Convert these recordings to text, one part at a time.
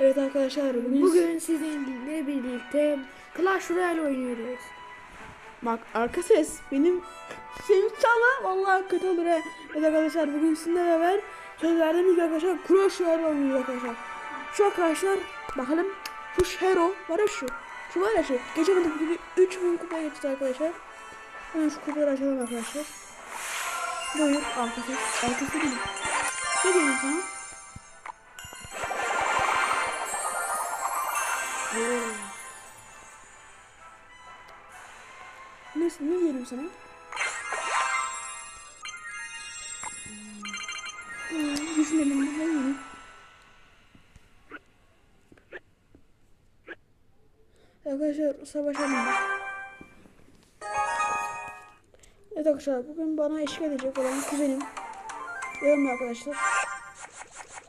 Evet arkadaşlar bugün, Bugün sizinle birlikte Clash Royale oynuyoruz. bak arka ses benim şeyim çalma vallahi kötü olur he. Evet arkadaşlar bugün sizinle beraber söz verdiğimiz arkadaşlar Crush Royale oynuyoruz arkadaşlar. Şu arkadaşlar bakalım şu Hero var ya şu. Şu var ya şu. Geçen hafta gibi 3000 kupa geçti arkadaşlar. Hemen şu kupaları açalım arkadaşlar. Buyur arka ses. Arka ses değil. Ne diyeyim Neyse ne diyelim sana? Hmm, düşünelim ne diyelim? Arkadaşlar savaşalım. Evet arkadaşlar bugün bana eşlik edecek olan kuzenim. Yanımda arkadaşlar.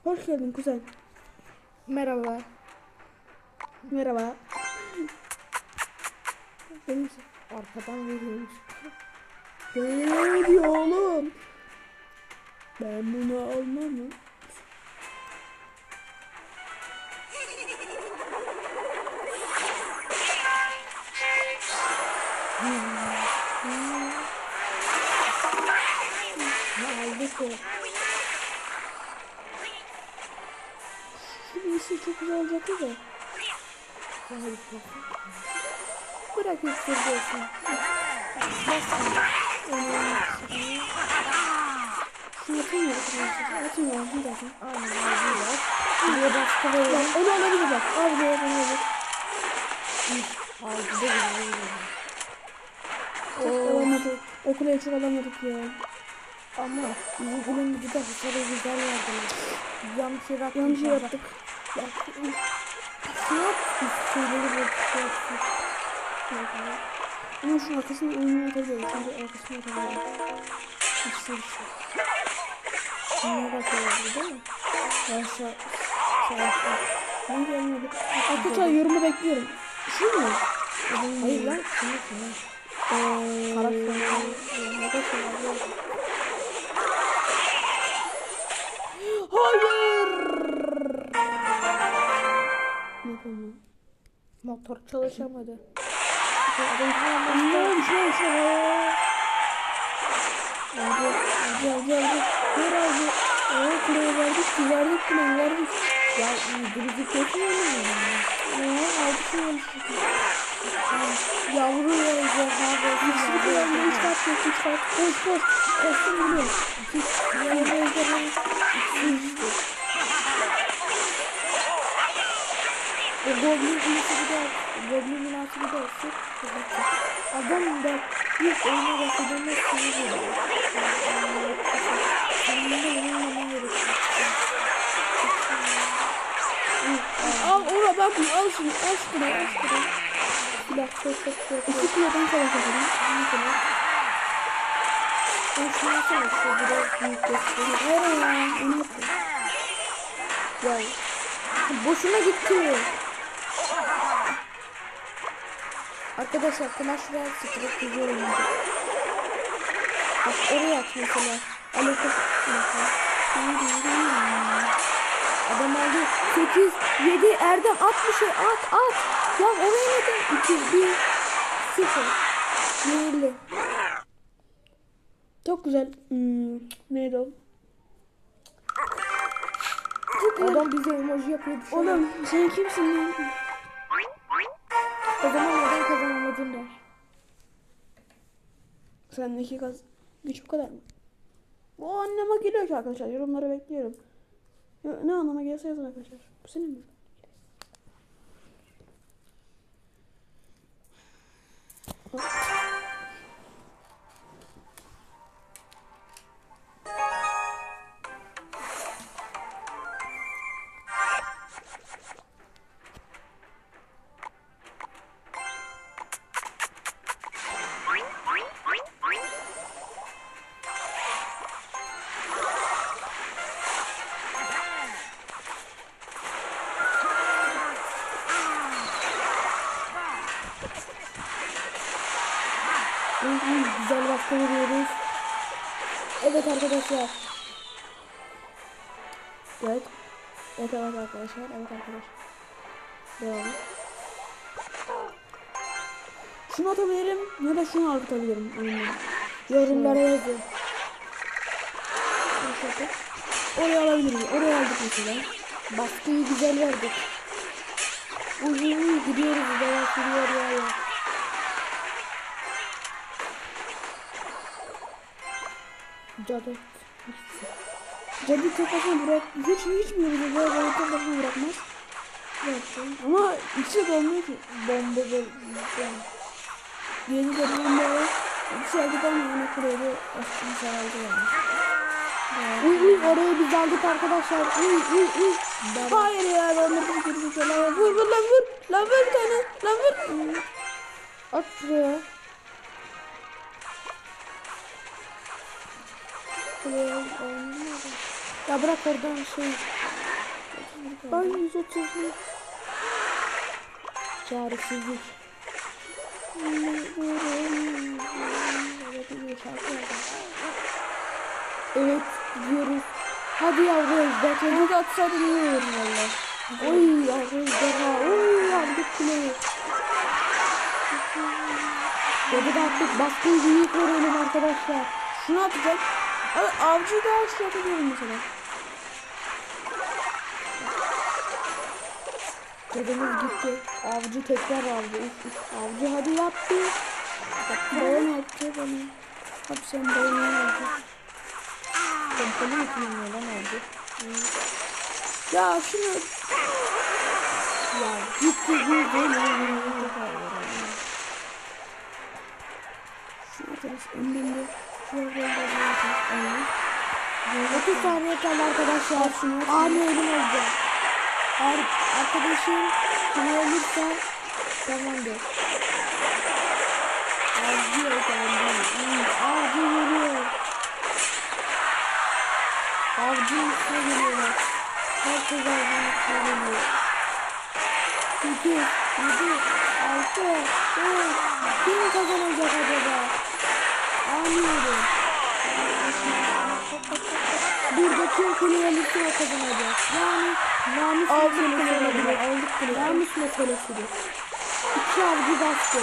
Hoş geldin kuzen. Merhaba. Merhaba. Benim Arkadan veriyormuş. Ne diyor oğlum? Ben bunu almam o? Şu iyisi çok güzel olacaktı da. Bırak yükseldiyorsun. Şunu atayım ya arkadaşlar. Atayım ya bir dakika. Aynen aldılar. Buraya başka da Bak onu alabilir bak. Al bana alır. aldı da. Çok alamadık. Okula çok alamadık ya. Ama bizim kulübümüzü de hasarı güzel verdiler. Yanlış yere attık. Yanlış yere attık. Yok. Şeyleri bozuk Ama şu arkasını oyunu atabiliyorum. Çünkü arkasını atabiliyorum. İşte işte. Şuna bakıyorlar değil mi? Yaşa. Savaşta. Ben gelmedim. Arkadaşlar yorumu bekliyorum. Şu mu? Hayır lan. Şunu şunu. Eee... Karakter. Hayır. Yapalım? Motor çalışamadı. Hadi, hadi, hadi, hadi. Ver abi. Oo, kuleyi verdik ki, verdik kuleyi, verdik. Ya indirici kesmiyor mu? Oo, aldık an. Yavru yayacak abi. Üç kullandı, üç kat yok, üç kat. Koş, koş. Koştum biliyorum. Yavru ejderha. O goblin bir de goblin bir de olsun. Adam da ilk oyuna başladığında sinir ediyor. Sonunda yenilmemen gerekiyor. Al ona bak, al şunu, al şunu, al şunu. Silah çok çok çok. İki kuleden savaş edelim. Mesela. Ben şuna çalışıyor biraz büyük gösteriyor. Ya, onu yapma. Ya boşuna gitti. Arkadaşlar Royale strateji oynadı. Bak oraya at mesela. Alaka. Adam aldı. 8, 7, Erdem at bir şey at at. Ya oraya neden? 2, 1, 0. Yenildi. Çok güzel. Hmm, neydi o? Adam bize emoji yapıyor. şey. Oğlum sen kimsin? O zaman neden kazanamadın der. Sendeki gaz güç bu kadar mı? Bu anlama geliyor ki arkadaşlar. Yorumlara bekliyorum. Ne anlama gelse yazın arkadaşlar. Bu senin mi? Güzel arkadaşlar. Evet. Evet evet arkadaşlar. Evet arkadaşlar. Devam. Şunu atabilirim ya da şunu atabilirim oyundan. Yorumlara yazın. Oraya alabiliriz. Oraya aldık mesela. Baskıyı güzel verdik. Uy gidiyoruz bayağı sürüyor ya ya. Cadı. Cadı tek başına bırak. Hiç hiç mi yürüyor? Böyle böyle tek başına bırakmaz. Bıraktı. Ama içi de olmuyor ki. Bomba yani. Yeni de bomba bir şey aldık ama yine kureydi. Aşkım saraydı yani. Uy uy orayı biz aldık arkadaşlar. Uy uy uy. Hayır ya ben de bir kere şöyle vur vur lan vur. Lan vur bir tane. Lan vur. At şuraya. Ya bırak oradan şey. Ay 130. Çaresizlik. Evet gidiyoruz. Hadi yavru ejder. Çocuk atsaydı olurdu valla. Oy yavru ejder ha. Oy aldık kuleyi. Dedi de attık baskıyı büyük verelim arkadaşlar. Şunu atacak. Abi avcıyı aşağı atabilirim mesela. Dedemiz gitti. Avcı tekrar aldı. Avcı hadi yaptı. Bayan yaptı bana. Hadi sen bayan yaptı. Pompalı mı kullanıyor lan avcı? Ya şunu Ya gitti gitti. şunu atarız. Önünde. Şuraya böyle böyle atarız. Aynen. 30 saniye kaldı arkadaşlar. Ani ölüm olacak. Ar arkadaşım kimi ölürse tamamdır. Avcı ödendi. Avcı geliyor. Avcı üstüne geliyor. Herkes avcının üstüne geliyor. 8, 7, 6, 5, kim kazanacak acaba? Anlıyorum. Burada kim kuleye lütfen kazanacak. Yani namus Aldık meselesi kuleyi, olabilir. aldık kuleyi. Namus meselesidir. İki avcı bastı.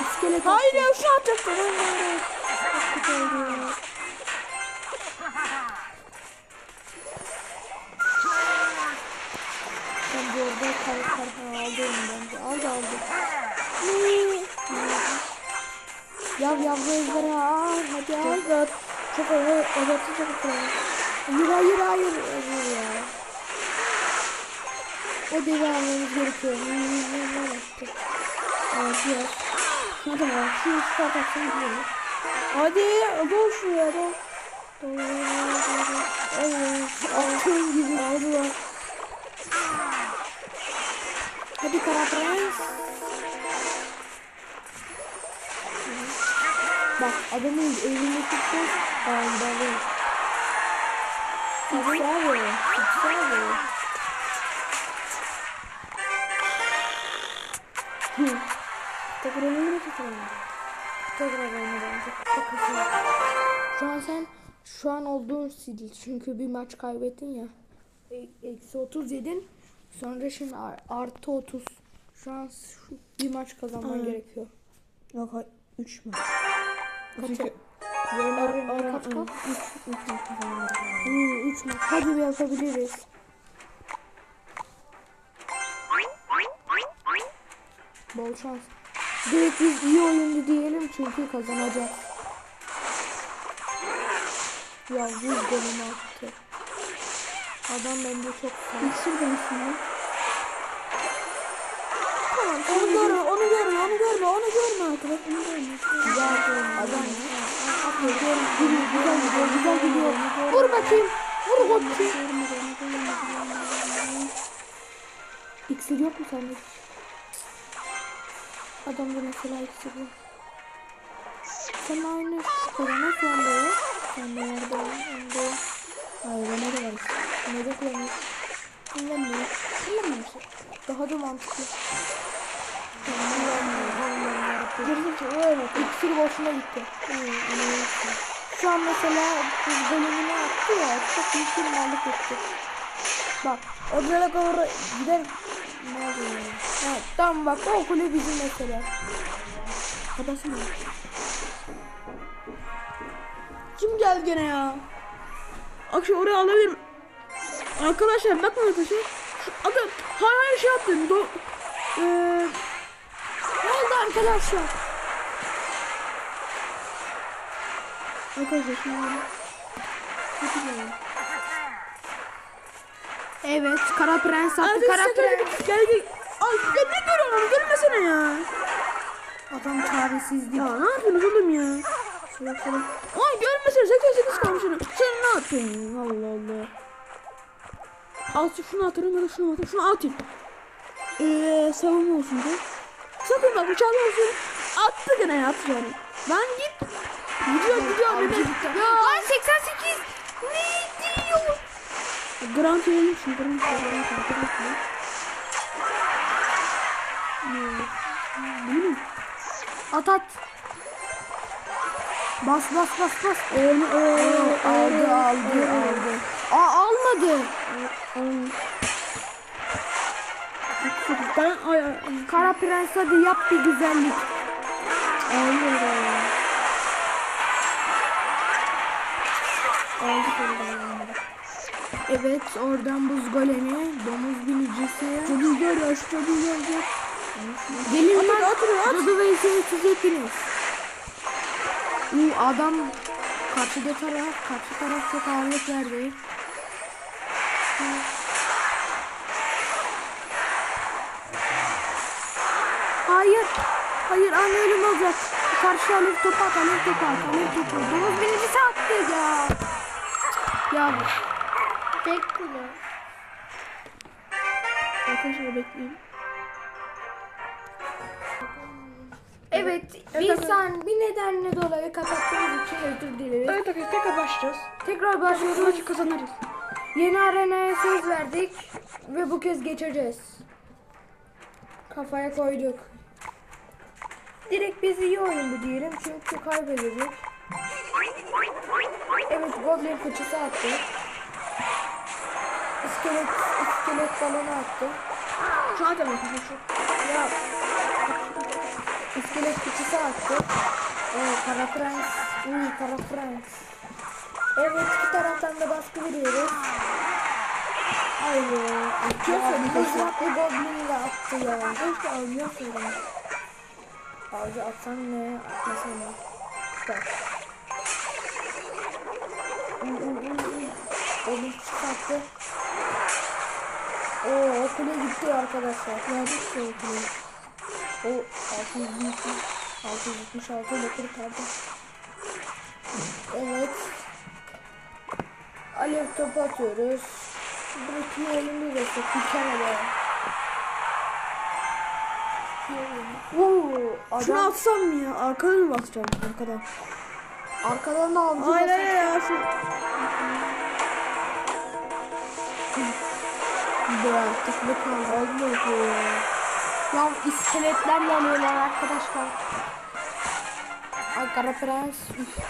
İskelet Hayır attı. ya şunu atacaktım. Onları. Çok ya. Ben bu arada kar kar kar aldım bence. Aldı aldı. Yav yavru ejderha al hadi al. Çok. Çok rahat. Abartı çok rahat. Hayır hayır hayır. Hayır ya. O devi almamız gerekiyor. Ne yaptı? Evet ya. Şuna tamam. Şunu çıkart atsana gidiyor. Hadi. Bol şuraya bol. Evet. Attığım gibi. Aldılar. Hadi kara prens. Bak adamın elini tuttu. Bağlı. Tutsa abi. Tutsa abi. Tekrar tutalım. Tekrar oyna bence. Çok hızlı. Şu an sen şu an olduğun sil. Çünkü bir maç kaybettin ya. E- Eksi 30 yedin. Sonra şimdi ar- artı 30. Şu an şu bir maç kazanman Aynen. gerekiyor. Yok hayır. Üç mü? Kaç? Çünkü öğrenme ara- kaç kaç? Üç. Üç maç kazanmak. 3 maç. Hadi bir yapabiliriz. Bol şans. Direkt biz iyi oyundu diyelim çünkü kazanacak. Ya yüz golünü attı. Adam bence çok sağ. İksir konusunda. Tamam onu onu görme, onu görme, onu görme arkadaş, onu görme. Güzel adam. Güzel güzel gidiyor, güzel gidiyor. Vur bakayım. Vur bakayım. İksir yok mu sende? Adamda mesela iksir yok. Sen aynı kadına sende yok. Sende nerede? Onda yok. Hayır, bana da var. Ne de kullanıyorsun? Kullanmıyor. Kullanmıyorsun. Daha da mantıklı. Gerizekalı evet. İksir boşuna gitti. Şu an mesela biz bölümünü attı ya çok büyük bir mallık etti. Bak direkt oraya gider. Ne oluyor? Evet, tamam bak o kule bizim mesela. Kapatsana. Kim geldi gene ya? Akşam oraya alabilirim. Arkadaşlar bakın arkadaşlar. Aga, hayır hayır şey yaptım. Do, oldu arkadaşlar? arkadaşlar şimdi. Evet kara prens attı kara gel prens. gel gel. Ay ya ne görüyorsun? Görmesene ya. Adam çaresizlik. Ya ne yapıyorsunuz oğlum ya? Salak salak. Ay görmesene 88 kalmış onu. Sen ne yapıyorsun? ya? Allah Allah. Al şunu atarım ya da şunu atarım. Şunu atayım. Eee savunma olsun diye. Sakın bak bıçağlı olsun. Attı gene ya yani. Lan git. Gidiyor gidiyor. Mehmet. Ya. Lan 88. Ne diyor? Verelim şunu. Grant verelim. Grant verelim. Ne? At at. Bas bas bas bas. Onu aldı aldı aldı. Aa almadı. Ben ay ay. Kara prens hadi yap bir güzellik. Aldık oradan. Evet oradan buz golemi, domuz binicisi. Çocuğu gör ya şu çocuğu gör gör. Gelin At, lan. at, at. Dudu ve siz hepiniz. Uu, adam karşıda taraf, karşı taraf çok ağırlık verdi. Hayır. Hayır an ölüm olacak. Karşı alev topu at, alev topu at, alev topu. Domuz binicisi attı ya. Ya tek bile. Arkadaşlar bekleyin. Evet, bir san bir nedenle dolayı kapattığımız için özür dileriz. Evet arkadaşlar tekrar başlayacağız. Tekrar başlıyoruz. Maçı kazanırız. Yeni arenaya söz verdik ve bu kez geçeceğiz. Kafaya koyduk. Direkt biz iyi oyundu diyelim çünkü kaybedecek. Evet Goblin fıçısı attı. İskelet, iskelet balonu attı. Şu tabii arkadaşlar. Ya iskelet fıçısı attı. Oo kara prens. Uy kara prens. Evet iki taraftan da baskı veriyoruz. Ay be. Çok Ya, tabii bu kesin. Mızraklı goblin de attı ya. Keşke almıyorsaydım. Avcı atsam ne? Atmasam ne? Goblin fıçısı attı. Oo o kule gitti arkadaşlar. Bir şey kule. O 670 676 ile kurtardı. Evet. Alev topu atıyoruz. Buradaki oyunu da çok mükemmel. Şunu adam atsam mı ya? Arkadan mı basacağım? Arkadan. arkadan da avcı Hayır ya. Şu... Bırak, tıklı kaldı. Aldım ya. Ya iskeletler yanıyorlar arkadaşlar. Ay kara prens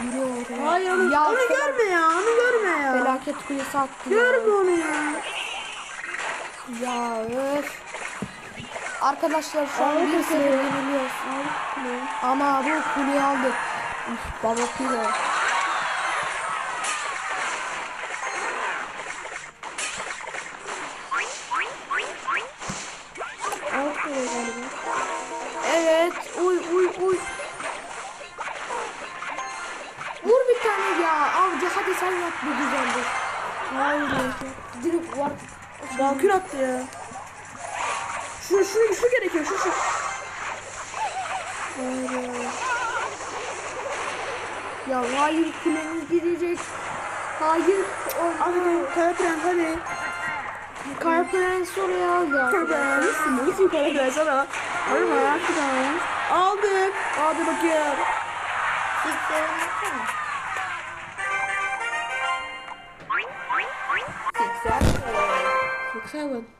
yürüyor. Hayır onu, ya, onu görme ya. Onu görme ya. Felaket kulesi attı. Görme onu ya. Ya öf. Arkadaşlar şu an bir kuleyi. yeniliyoruz. Ama bu kuleyi aldık. Üf, baba kule. Evet. Uy uy uy. Vur bir tane ya. Avcı hadi sen yap bu güzeldir. Hayır. Direkt var. Valkür attı ya. Hayır kulemiz gidecek. Hayır. Hadi kara prens hadi. Kara Prens oraya aldı. Kara prens. Nasıl kara prens ama? Merak prens. Aldık. Hadi bakayım. Çok sağ olun.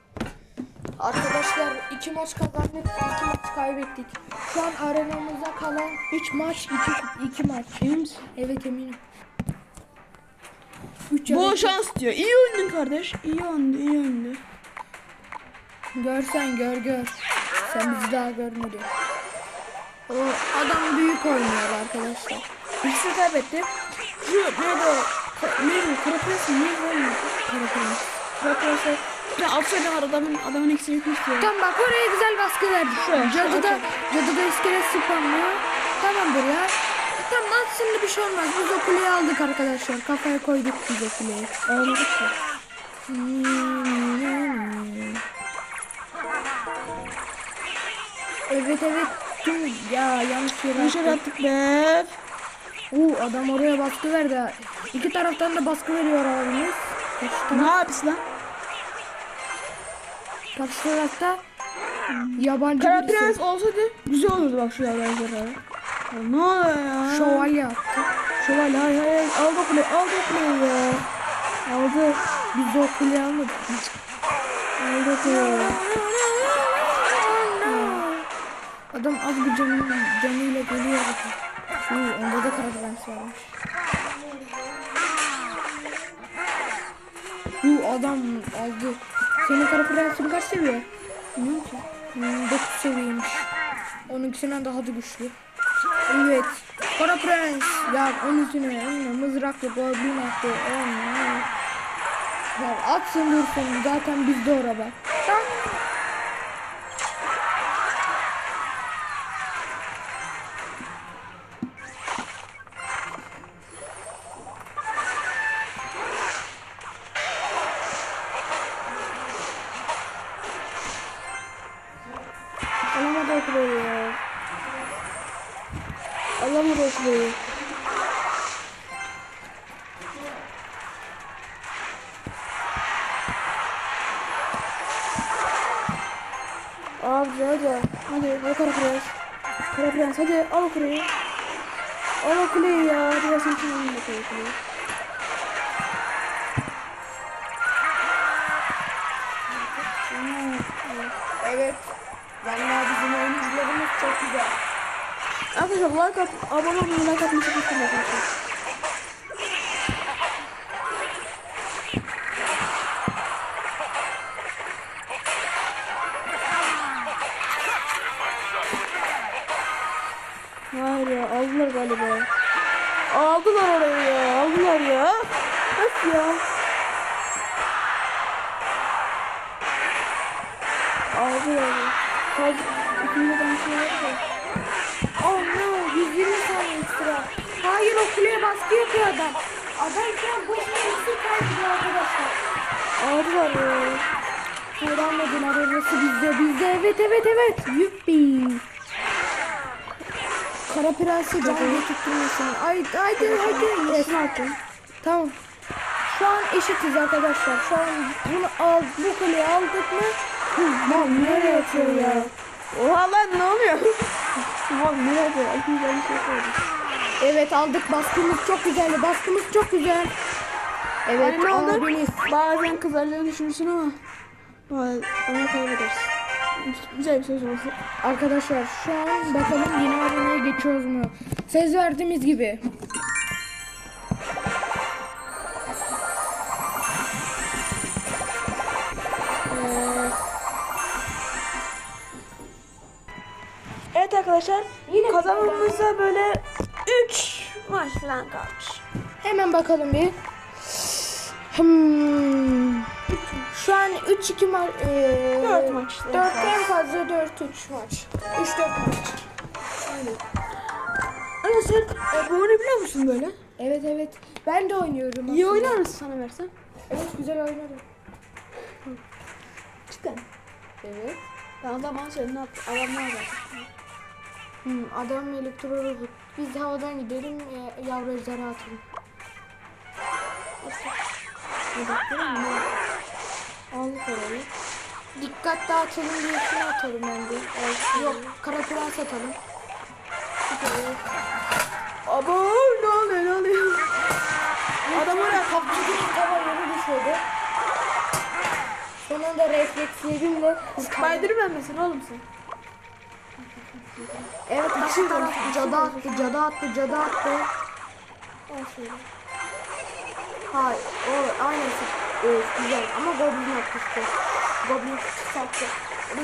Arkadaşlar iki maç kazandık, iki maç kaybettik. Şu an arenamıza kalan 3 maç, 2 iki maç. Emin misin? Evet eminim. Üç Bol şans diyor. İyi oynadın kardeş. İyi oynadı, iyi oynadı. Görsen gör gör. Sen bizi daha görmedin. O adam büyük oynuyor arkadaşlar. İkisi kaybetti. Şu neydi o? Ka- Neydi o? Karapresi neydi o? Karapresi. Karapresi. Ya var adamın, adamın eksi yükmüş diyor. Tamam bak oraya güzel baskı verdik. Şuraya, Cadı da, şuraya. cadı da iskelet spamlıyor. Tamamdır ya. Tamam lan şimdi bir şey olmaz. Biz o kuleyi aldık arkadaşlar. Kafaya koyduk biz o kuleyi. Ağladık ya. Evet evet. Tüm ya yanlış yere Dışarı attım. attık be. Oo, adam oraya baskı verdi. İki taraftan da baskı veriyor abimiz. Ne yapıyorsun lan? Karşı tarafta yabancı Kara birisi. prens olsaydı güzel olurdu bak şu yabancılara. Ya ne oluyor ya? Şövalye attı. Şövalye hayır hayır. Aldı o kuleyi aldı o kuleyi ya. Aldı. Biz de o kuleyi almadık. Aldı o kuleyi. Adam az bir canı, canıyla geliyor. Şu onda da kara prens varmış. Bu adam aldı. Senin kara prensin kaç seviye? Bilmiyorum ki. Hmm, 9 seviyeymiş. Onunkisinden daha da güçlü. Evet. Kara prens. Ya onunkine onunla mızraklı goblin attı. Ya atsın dursun. Zaten bizde orada. Tamam. Alamadı o kuleyi ya. Alamadı o kuleyi. Abi hadi. Hadi al kara prens. Kara prens hadi al kuleyi. Al kuleyi ya. Alayım bakalım o kuleyi. Güzel. Arkadaşlar like at, abone olmayı, like atmayı çok istedim. Hayır ya aldılar galiba. Aldılar orayı ya aldılar ya. Nasıl ya? Aldılar ya. İkinde ben. Oh no, 120 saniye ekstra. Hayır o kuleye baskı yapıyor adam. Adam şu an boş bir kaybediyor arkadaşlar. Aldılar ya. Öğrenmedin arabası bizde bizde evet evet evet. Yuppi. Kara prensi can getirtmesin. Ay haydi haydi. Yes. Tamam. Şu an eşitiz arkadaşlar. Şu an bunu al, bu kuleyi aldık mı? Lan nereye atıyor ya? Oha lan ne oluyor? Lan ne yapıyor? Ay güzel bir şey söyledi. Evet aldık. Baskımız çok güzeldi. Baskımız çok güzel. Evet Ay, ne oldu? abiniz. Bazen kızarları düşünürsün ama bazen ama kaybedersin. Güzel bir söz olsun. Arkadaşlar şu an bakalım yeni aboneye geçiyoruz mu? Söz verdiğimiz gibi. Arkadaşlar Yine kazanmamıza böyle 3 maç falan kalmış. Hemen bakalım bir. Hmm. Şu an 3-2 maç. Ee, Dört maç en 4 fazla. en fazla 4-3 maç. 3-4 maç. Ama sen e, bu oyunu biliyor musun böyle? Evet evet. Ben de oynuyorum. İyi aslında. oynar mısın sana versem? Evet güzel oynarım. Cidden. Evet. Ben zaman söyle ne yap? Adamlar var. Hmm, adam elektroru. Biz havadan gidelim e, yavru ejderi atalım. Aldık orayı. Dikkat dağıtalım şunu atalım bence. Yok kara prens atalım. Abo ne oluyor ne oluyor? Adam oraya kapçıdaki tava yere düşüyordu. Son anda reflekslerimle Spiderman misin oğlum sen? Evet karşı taraf cadı attı, cadı attı, cadı attı. Şöyle. Hayır, o aynısı e, güzel ama Goblin yapmıştı. Goblin sattı.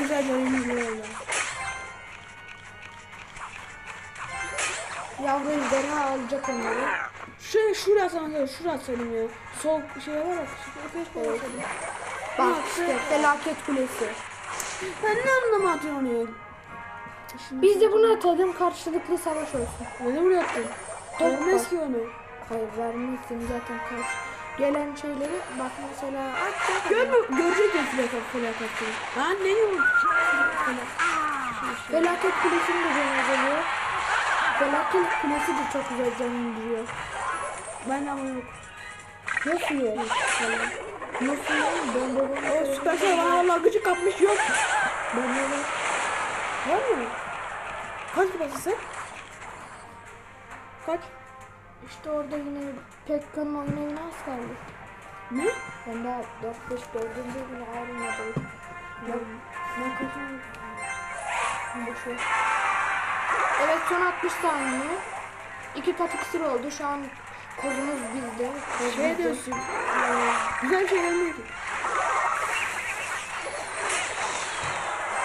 Güzel oyun oldu. Yavru ejderha alacak onları. Şu şuraya atsana, şuraya atsaydım ya. Sol şey var. Keşke Evet. evet. Bak işte felaket kulesi. Ben ne anlama atıyorsun onu Biz de bunu atalım karşılıklı savaş olsun. ne buraya attın? Vermez ki onu. Hayır vermezsin zaten karşı. Gelen şeyleri bak mesela atacak. Görme, görecek ya felaket felaketini. Ben ne diyorum? Felaket kulesini de canı oluyor. Felaket kulesi de çok güzel canı indiriyor. Ben ama yok. Nasıl yok? Nasıl yok? Ben babamı O süper şey bana valla gıcık kapmış yok. Ben öyle Var mı? Kupasın sen? Kaç? İşte orada yine Pekka'nın oynayına az kaldı. Ne? Ben daha 4-5 dördüncü bile ayrılmadım. Ben, ben kaçım? Boşver. Evet son 60 saniye. İki kat iksir oldu. Şu an kozumuz bizde. Koz Şey diyorsun. eee, güzel şey gelmiyor ki.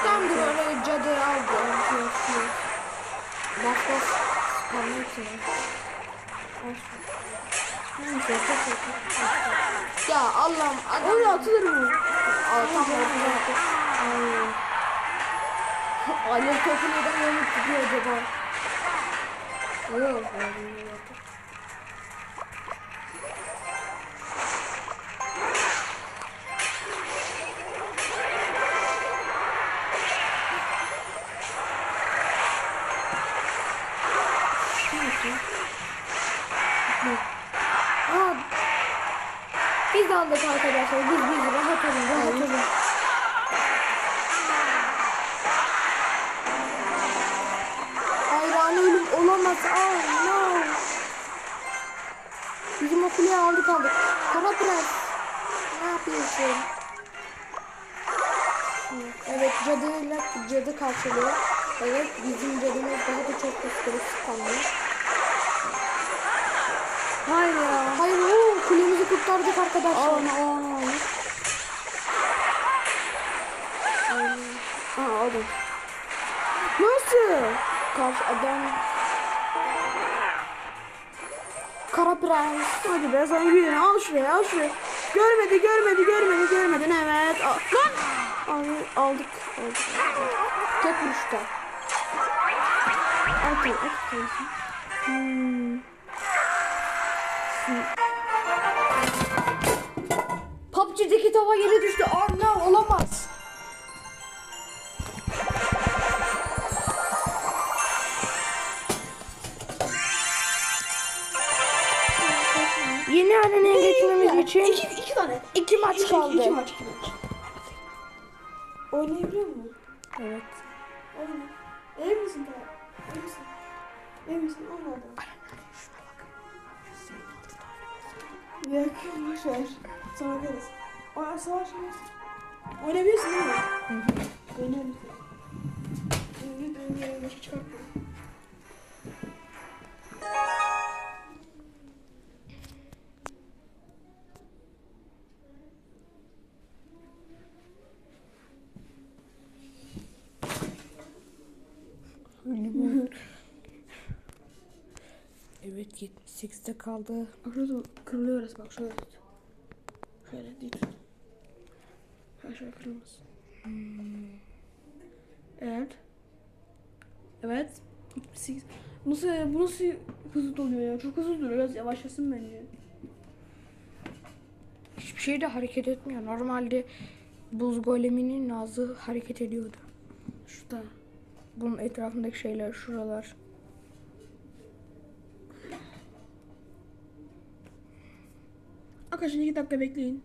Tam da böyle cadı aldı. Yok yok. Bas bas. Spamla içine. Ya Allah'ım adam. Öyle atılır mı? Aa, tam ortada. Alev topu neden yanıp gidiyor acaba? Yok. Aa, aldık arkadaşlar. Biz biz rahat olun rahat olun. Hayran ölüm olamaz. Oh no. Bizim o kuleyi aldık aldık. Kara prens. Ne yapıyorsun? Evet cadıyla cadı karşılıyor. Evet bizim cadımız daha da çok kıskırık. Hayır ya. Hayır kurtardık arkadaşlar. Al onu al. Aa aldım. Nasıl? Karşı adam Kara prens. Hadi be sana güvenin. Al şuraya al şuraya. Görmedi görmedi görmedi görmedin evet. Al. Lan. Abi aldık. Aldık. Tek vuruşta. Okey. Okey. Hmm. PUBG'deki tava yere düştü. 78'de kaldı. Şurada kırılıyor resmen. Bak şöyle tut. Şöyle değil tut. Ha şöyle kırılmaz. Evet. Evet. 78. Nasıl bu nasıl hızlı doluyor ya? Çok hızlı duruyor. Biraz yavaşlasın bence. Hiçbir şey de hareket etmiyor. Normalde buz goleminin ağzı hareket ediyordu. Şurada. Bunun etrafındaki şeyler şuralar. Arkadaşlar iki dakika bekleyin.